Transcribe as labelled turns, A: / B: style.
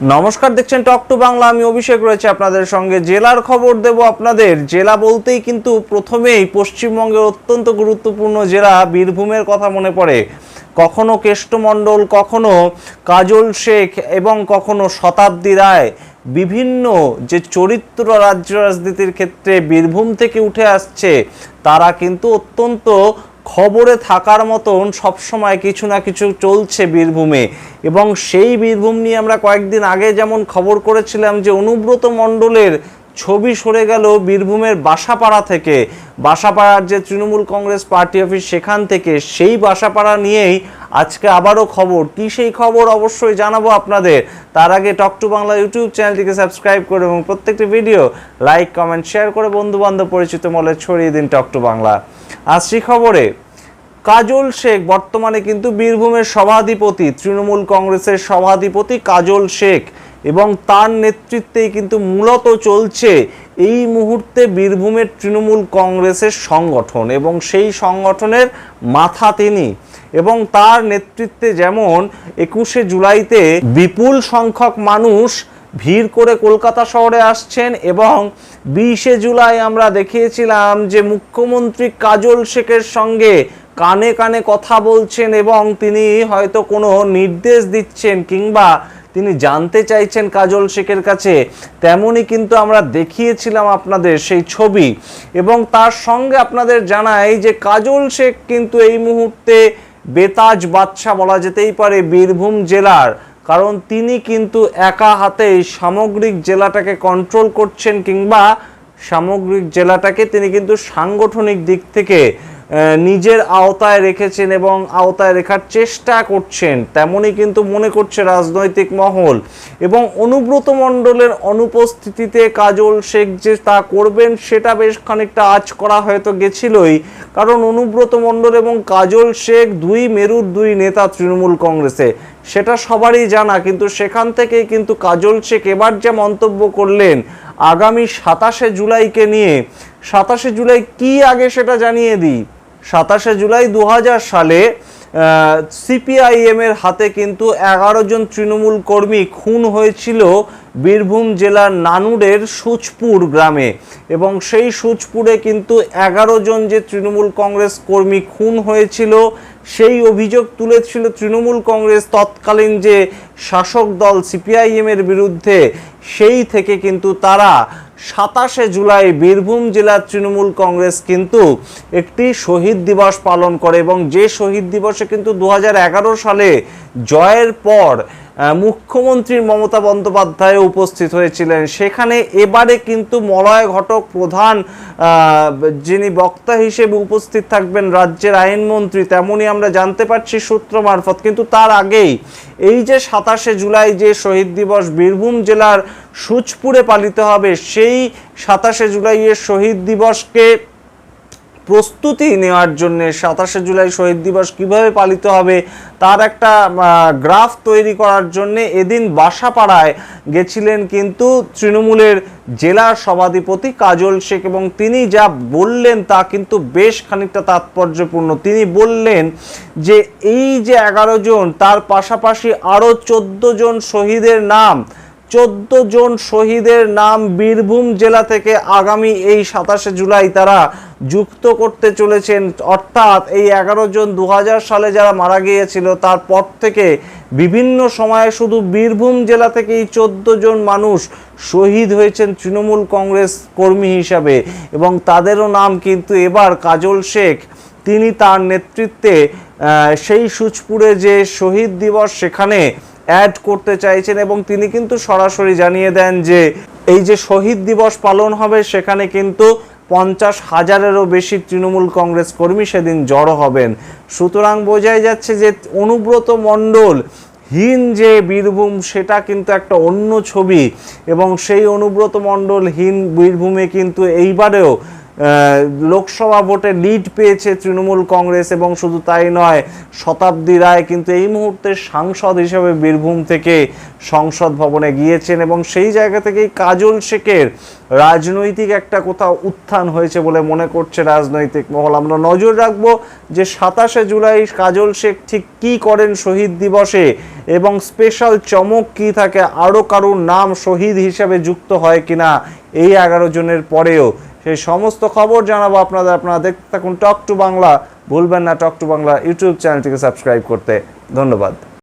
A: নমস্কার, দেখছেন টক টু বাংলা আমি অভিষেক রয়েছে আপনাদের সঙ্গে। জেলার খবর দেব আপনাদের। জেলা বলতেই কিন্তু প্রথমেই পশ্চিমবঙ্গের অত্যন্ত গুরুত্বপূর্ণ জেলা বীরভূমের কথা মনে পড়ে। কখনো কেষ্টমণ্ডল, কখনো কাজল শেখ এবং কখনো শতাব্দী রায়। বিভিন্ন যে চরিত্র রাজ্য রাজনীতির ক্ষেত্রে বীরভূম থেকে উঠে আসছে, তারা কিন্তু অত্যন্ত খবরে থাকার মতন সবসময় কিছু না কিছু চলছে বীরভূমে। এবং সেই বীরভূম নিয়ে আমরা কয়েকদিন আগে যেমন খবর করেছিলাম যে অনুব্রত মণ্ডলের ছবি সরে গেল বীরভূমের বাসাপাড়া থেকে। বাসাপাড়ার যে তৃণমূল কংগ্রেস পার্টি অফিস, সেখান থেকে সেই বাসাপাড়া নিয়েই আজকে আবারও খবর। কি সেই খবর অবশ্যই জানাব আপনাদের। তার আগে টক টু বাংলা ইউটিউব চ্যানেলটিকে সাবস্ক্রাইব করে এবং প্রত্যেকটি ভিডিও লাইক, কমেন্ট, শেয়ার করে বন্ধু বান্ধব পরিচিত মলে ছড়িয়ে দিন টক টু বাংলা। আসছি খবরে, কাজল শেখ, বর্তমানে কিন্তু বীরভূমের সভাধিপতি, তৃণমূল কংগ্রেসের সভাধিপতি কাজল শেখ। এবং তার নেতৃত্বেই কিন্তু মূলত চলছে এই মুহূর্তে বীরভূমের তৃণমূল কংগ্রেসের সংগঠন এবং সেই সংগঠনের মাথা তিনি। এবং তার নেতৃত্বে যেমন একুশে জুলাইতে বিপুল সংখ্যক মানুষ ভিড় করে কলকাতা শহরে আসছেন এবং বিশে জুলাই আমরা দেখিয়েছিলাম যে মুখ্যমন্ত্রী কাজল শেখের সঙ্গে কানে কানে কথা বলছেন এবং তিনি হয়তো কোনো নির্দেশ দিচ্ছেন কিংবা তিনি জানতে চাইছেন কাজল শেখের কাছে, তেমনই কিন্তু আমরা দেখিয়েছিলাম আপনাদের সেই ছবি। এবং তার সঙ্গে আপনাদের জানাই যে কাজল শেখ কিন্তু এই মুহূর্তে বেতাজ বাদশা বলা যেতেই পারে বীরভূম জেলার। কারণ তিনি কিন্তু একা হাতে সামগ্রিক জেলাটাকে কন্ট্রোল করছেন কিংবা সামগ্রিক জেলাটাকে তিনি কিন্তু সাংগঠনিক দিক থেকে নিজের আওতায় রেখেছেন এবং আওতায় রেখার চেষ্টা করছেন, তেমনই কিন্তু মনে করছে রাজনৈতিক মহল। এবং অনুব্রত মণ্ডলের অনুপস্থিতিতে কাজল শেখ যে তা করবেন, সেটা বেশ খানিকটা আজ করা হয়তো গেছিলই। কারণ অনুব্রত মণ্ডল এবং কাজল শেখ দুই মেরুর দুই নেতা তৃণমূল কংগ্রেসে। সেটা সবারই জানা, কিন্তু সেখান থেকেই কিন্তু কাজল শেখ এবার যে মন্তব্য করলেন, আগামী সাতাশে জুলাইকে নিয়ে। সাতাশে জুলাই কি আগে সেটা জানিয়ে দিই? সাতাশে জুলাই দু হাজার সালে সিপিআইএম এর হাতে কিন্তু এগারো জন তৃণমূল কর্মী খুন হয়েছিল বীরভূম জেলার নানুরের সুচপুর গ্রামে। এবং সেই সুচপুরে কিন্তু এগারো জন যে তৃণমূল কংগ্রেস কর্মী খুন হয়েছিল, সেই অভিযোগ তুলেছিল তৃণমূল কংগ্রেস তৎকালীন যে শাসক দল সিপিআইএম এর বিরুদ্ধে। সেই থেকে কিন্তু তারা সাতাশে জুলাই বীরভূম জেলার তৃণমূল কংগ্রেস কিন্তু একটি শহীদ দিবস পালন করে এবং যে শহীদ দিবসে কিন্তু দু হাজার এগারো সালে জয়ের পর মুখ্যমন্ত্রী মমতা বন্দ্যোপাধ্যায় উপস্থিত হয়েছিলেন। সেখানে এবারে কিন্তু মলয় ঘটক প্রধান যিনি বক্তা হিসেবে উপস্থিত থাকবেন রাজ্যের আইনমন্ত্রী, তেমনই আমরা জানতে পারছি সূত্র মারফত। কিন্তু তার আগেই এই যে সাতাশে জুলাই যে শহীদ দিবস বীরভূম জেলার সুচপুরে পালিত হবে, সেই সাতাশে জুলাইয়ের শহীদ দিবসকে প্রস্তুতি নেওয়ার জন্য সাতাশে জুলাই শহীদ দিবস কীভাবে পালিত হবে তার একটা গ্রাফ তৈরি করার জন্য এদিন বাসাপাড়ায় গেছিলেন কিন্তু তৃণমূলের জেলার সভাধিপতি কাজল শেখ এবং তিনি যা বললেন তা কিন্তু বেশ খানিকটা তাৎপর্যপূর্ণ। তিনি বললেন যে এই যে এগারো জন, তার পাশাপাশি আরও চোদ্দ জন শহীদের নাম, চোদ্দ জন শহীদের নাম বীরভূম জেলা থেকে আগামী এই সাতাশে জুলাই তারা যুক্ত করতে চলেছেন। অর্থাৎ এই এগারো জন দু হাজার সালে যারা মারা গিয়েছিল তারপর থেকে বিভিন্ন সময়ে শুধু বীরভূম জেলা থেকে এই চোদ্দ জন মানুষ শহীদ হয়েছেন তৃণমূল কংগ্রেস কর্মী হিসাবে। এবং তাদেরও নাম কিন্তু এবার কাজল শেখ। তিনি তার নেতৃত্বে সেই সুচপুরে যে শহীদ দিবস সেখানে অ্যাড করতে চাইছেন এবং তিনি কিন্তু সরাসরি জানিয়ে দেন যে, এই যে শহীদ দিবস পালন হবে সেখানে কিন্তু পঞ্চাশ হাজারেরও বেশি তৃণমূল কংগ্রেস কর্মী সেদিন জড়ো হবেন। সুতরাং বোঝাই যাচ্ছে যে অনুব্রত মণ্ডল, হীন যে বীরভূম, সেটা কিন্তু একটা অন্য ছবি এবং সেই অনুব্রত মণ্ডল, হীন বীরভূমে কিন্তু এইবারেও লোকসভা ভোটে লিড পেয়েছে তৃণমূল কংগ্রেস এবং শুধু তাই নয়, শতাব্দী রায় কিন্তু এই মুহূর্তে সাংসদ হিসেবে বীরভূম থেকে সংসদ ভবনে গিয়েছেন এবং সেই জায়গা থেকেই কাজল শেখের রাজনৈতিক একটা কোথাও উত্থান হয়েছে বলে মনে করছে রাজনৈতিক মহল। আমরা নজর রাখব যে সাতাশে জুলাই কাজল শেখ ঠিক কী করেন শহীদ দিবসে এবং স্পেশাল চমক কি থাকে? আরও কারোর নাম শহীদ হিসাবে যুক্ত হয় কিনা? এই এগারো জনের পরেও। সেই সমস্ত খবর জানাব আপনাদের। আপনারা দেখতে থাকুন টক টু বাংলা ভুলবেন না টক টু বাংলা ইউটিউব চ্যানেলটিকে সাবস্ক্রাইব করতে। ধন্যবাদ।